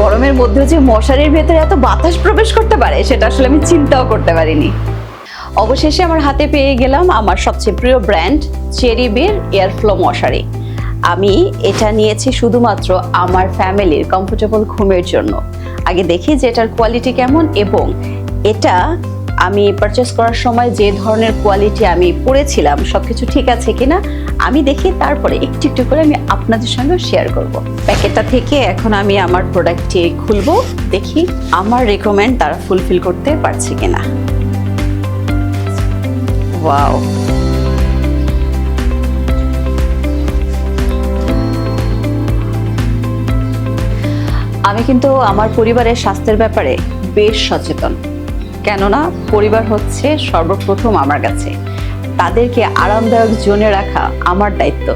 গরমের মধ্যে যে মশারির ভেতরে এত বাতাস প্রবেশ করতে পারে, সেটা আসলে আমি চিন্তাও করতে পারিনি। অবশেষে আমার হাতে পেয়ে গেলাম আমার সবচেয়ে প্রিয় ব্র্যান্ড চেরি বের এয়ারফ্লো মশারি। আমি এটা নিয়েছি শুধুমাত্র আমার ফ্যামিলির কমফোর্টেবল ঘুমের জন্য। আগে দেখি যে এটার কোয়ালিটি কেমন এবং এটা আমি পারচেস করার সময় যে ধরনের কোয়ালিটি আমি পড়েছিলাম সব কিছু ঠিক আছে কিনা, আমি দেখি তারপরে একটু একটু করে আমি আপনাদের সঙ্গে শেয়ার করব। প্যাকেটটা থেকে এখন আমি আমার প্রোডাক্টটি খুলবো, দেখি আমার রেকমেন্ড তারা ফুলফিল করতে পারছে কিনা। ওয়াও আমি কিন্তু আমার পরিবারের স্বাস্থ্যের ব্যাপারে বেশ সচেতন। কেননা পরিবার হচ্ছে সর্বপ্রথম আমার কাছে। তাদেরকে আরামদায়ক জোনে রাখা আমার দায়িত্ব।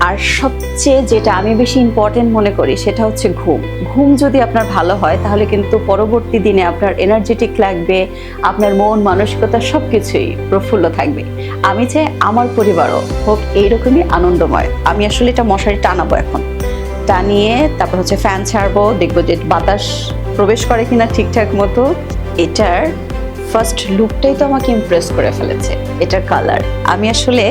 আর সবচেয়ে যেটা আমি বেশি ইম্পর্টেন্ট মনে করি সেটা হচ্ছে ঘুম। ঘুম যদি আপনার ভালো হয় তাহলে কিন্তু পরবর্তী দিনে আপনার এনার্জেটিক লাগবে, আপনার মন, মানসিকতা সব কিছুই প্রফুল্ল থাকবে। আমি চাই আমার পরিবারও হোক এইরকমই আনন্দময়। আমি আসলে এটা মশারি টানাবো এখন। টানিয়ে তারপর হচ্ছে ফ্যান ছাড়বো, দেখব যে বাতাস প্রবেশ করে কিনা ঠিকঠাক মতো। এটার ফার্স্ট লুকটাই তো আমাকে ইমপ্রেস করে ফেলেছে, এটার কালার আমি আসলে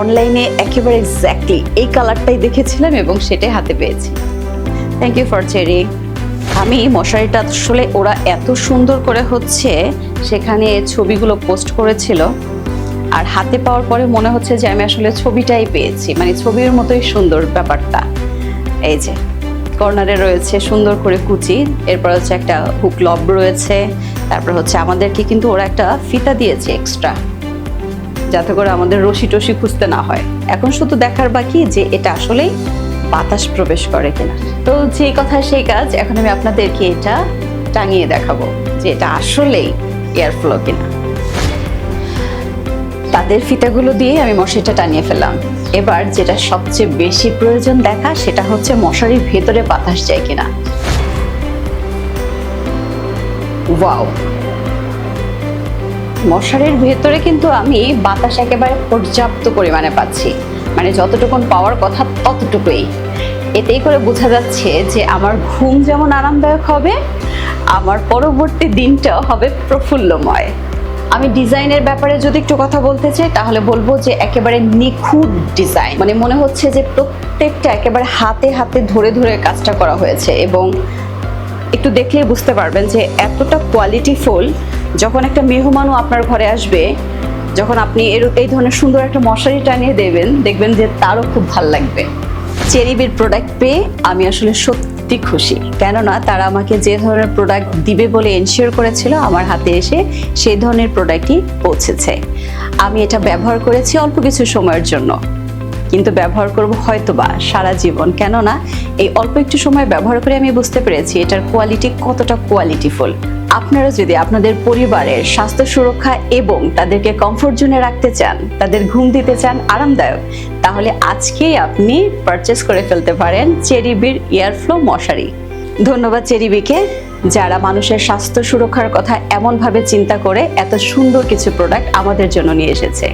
অনলাইনে একেবারে এক্স্যাক্টলি এই কালারটাই দেখেছিলাম এবং সেটাই হাতে পেয়েছি। থ্যাংক ইউ ফর চেরি আমি মশারিটা আসলে ওরা এত সুন্দর করে হচ্ছে সেখানে ছবিগুলো পোস্ট করেছিল। আর হাতে পাওয়ার পরে মনে হচ্ছে যে আমি আসলে ছবিটাই পেয়েছি মানে ছবির মতোই সুন্দর ব্যাপারটা। এই যে কর্নারে রয়েছে সুন্দর করে কুচি। এরপর হচ্ছে একটা হুক লব রয়েছে। তারপর হচ্ছে আমাদেরকে কিন্তু ওরা একটা ফিতা দিয়েছে এক্সট্রা যাতে করে আমাদের রশি টসি খুঁজতে না হয়। এখন শুধু দেখার বাকি যে এটা আসলেই বাতাস প্রবেশ করে কিনা। তো যে কথা সেই কাজ, এখন আমি আপনাদেরকে এটা টাঙিয়ে দেখাবো যে এটা আসলেই এয়ারফ্লো কিনা। তাদের ফিতাগুলো দিয়ে আমি মশারিটা টানিয়ে ফেললাম। এবার যেটা সবচেয়ে বেশি প্রয়োজন দেখা, সেটা হচ্ছে মশারির ভেতরে বাতাস যায় কিনা। ওয়াও। মশারির ভেতরে কিন্তু আমি বাতাস একেবারে পর্যাপ্ত পরিমাণে পাচ্ছি। মানে যতটুকুন পাওয়ার কথা ততটুকুই। এতেই করে বোঝা যাচ্ছে যে আমার ঘুম যেমন আরামদায়ক হবে, আমার পরবর্তী দিনটাও হবে প্রফুল্লময়। আমি ডিজাইনের ব্যাপারে যদি একটু কথা বলতে চাই, তাহলে বলব যে একেবারে নিখুঁত ডিজাইন। মানে মনে হচ্ছে যে প্রত্যেকটা একেবারে হাতে হাতে ধরে ধরে কাজটা করা হয়েছে এবং একটু দেখলেই বুঝতে পারবেন যে এতটা কোয়ালিটিফুল যখন একটা মেহমানও আপনার ঘরে আসবে, যখন আপনি এর এই ধরনের সুন্দর একটা মশারি টানিয়ে দেবেন, দেখবেন যে তারও খুব ভালো লাগবে। চেরিবির প্রোডাক্ট পেয়ে আমি আসলে সত্যি খুশি। কেননা তারা আমাকে যে ধরনের প্রোডাক্ট দিবে বলে এনশিওর করেছিল, আমার হাতে এসে সেই ধরনের প্রোডাক্টই পৌঁছেছে। আমি এটা ব্যবহার করেছি অল্প কিছু সময়ের জন্য। কিন্তু ব্যবহার করব হয়তোবা সারা জীবন। কেননা এই অল্প একটু সময় ব্যবহার করে আমি বুঝতে পেরেছি এটার কোয়ালিটি কতটা কোয়ালিটিফুল আপনারা যদি আপনাদের পরিবারের স্বাস্থ্য সুরক্ষা এবং তাদেরকে কমফোর্ট জোনে রাখতে চান, তাদের ঘুম দিতে চান, আরামদায়ক তাহলে আজকেই আপনি পারচেস করে ফেলতে পারেন চেরিবির এয়ারফ্লো মশারি। ধন্যবাদ চেরিবিকে যারা মানুষের স্বাস্থ্য সুরক্ষার কথা এমনভাবে চিন্তা করে এত সুন্দর কিছু প্রোডাক্ট আমাদের জন্য নিয়ে এসেছে।